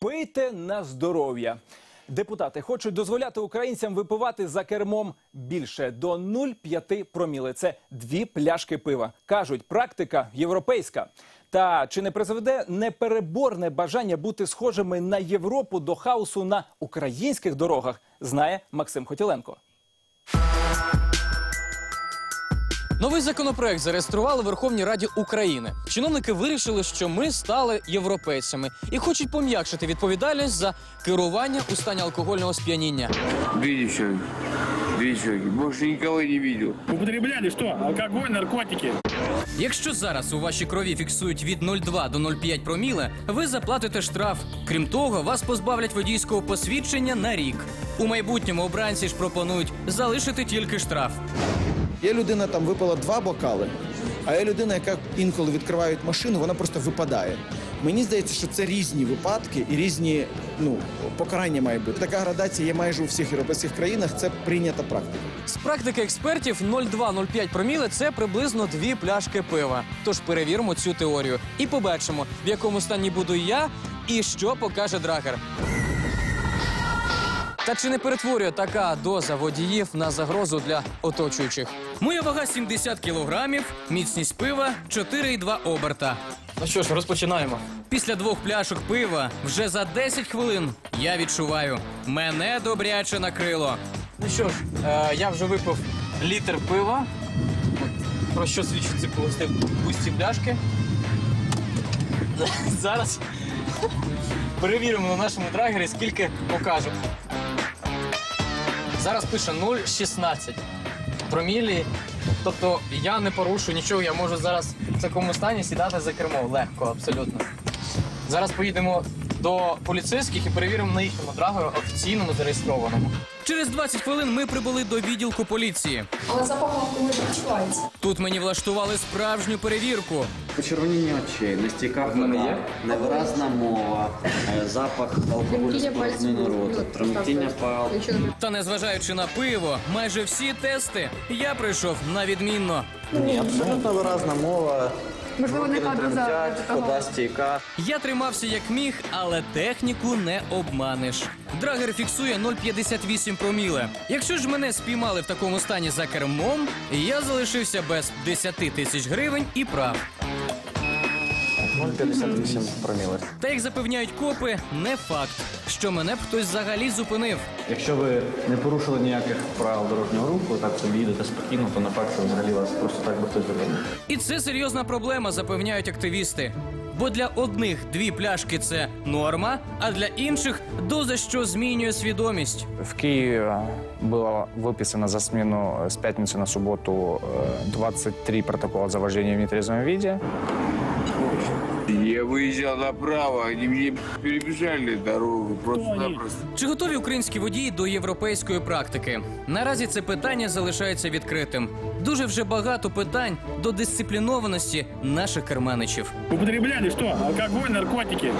Пийте на здоров'я. Депутати хочуть дозволяти українцям випивати за кермом більше до 0,5 проміли. Це дві пляшки пива. Кажуть, практика європейська. Та чи не призведе непереборне бажання бути схожими на Європу до хаосу на українських дорогах? Знає Максим Хотіленко. Новий законопроект зареєстрували в Верховній Раді України. Чиновники вирішили, що ми стали європейцями і хочуть пом'якшити відповідальність за керування у стані алкогольного сп'яніння. Видишь, Видишь, человек? Больше не бачив. Употребляли що? Алкоголь, наркотики. Якщо зараз у вашій крові фіксують від 0,2 до 0,5 проміле, ви заплатите штраф. Крім того, вас позбавлять водійського посвідчення на рік. У майбутньому обранці ж пропонують залишити тільки штраф. Є людина, там випила два бокали, а є людина, яка інколи відкривають машину, вона просто випадає. Мені здається, що це різні випадки і різні ну, покарання має бути. Така градація є майже у всіх європейських країнах. Це прийнята практика. З практики експертів 0,2-0,5 проміле це приблизно дві пляшки пива. Тож перевіримо цю теорію і побачимо, в якому стані буду я і що покаже драгер. Та чи не перетворює така доза водіїв на загрозу для оточуючих? Моя вага 70 кілограмів, міцність пива 4,2 оберта. Ну що ж, розпочинаємо. Після двох пляшок пива вже за 10 хвилин я відчуваю, мене добряче накрило. Ну що ж, е, я вже випив літр пива. Про що свідчить ці пусті, пляшки? Зараз перевіримо на нашому драгері, скільки покажу. Зараз пише 0,16 промілі. Тобто я не порушую нічого, я можу зараз в такому стані сідати за кермо. Легко, абсолютно. Зараз поїдемо до поліцейських і перевіримо на їхньому драгою офіційному зареєстрованому. Через 20 хвилин ми прибули до відділку поліції. Але запах алкоголю відчувається. Тут мені влаштували справжню перевірку. Почервоніння очей, на стіках вода, невиразна мова, е, запах алкоголю народ, От, тремтіння пал. Не Та незважаючи на пиво, майже всі тести я пройшов на відмінно. Ні, абсолютно виразна мова, Можливо, не руки за хода стійка. Я тримався як міг, але техніку не обманеш. Драгер фіксує 0,58 проміле. Якщо ж мене спіймали в такому стані за кермом, я залишився без 10 тисяч гривень і прав. 0,58 проміли. Та як запевняють копи, не факт, що мене б хтось взагалі зупинив. Якщо ви не порушили ніяких правил дорожнього руху, так собі їдете спокійно, то не факт, що взагалі вас просто так би хтось зупинив. І це серйозна проблема, запевняють активісти. Бо для одних дві пляшки це норма, а для інших доза, що змінює свідомість. В Киеве было выписано за смену с пятницы на субботу э, 23 протокола за вождение в нетрезвом виде. Я виїжджав направо, вони мені перебіжали дорогу просто-напросто. Чи готові українські водії до європейської практики? Наразі це питання залишається відкритим. Дуже вже багато питань до дисциплінованості наших керманичів. Употребляли що? Алкоголь, наркотики.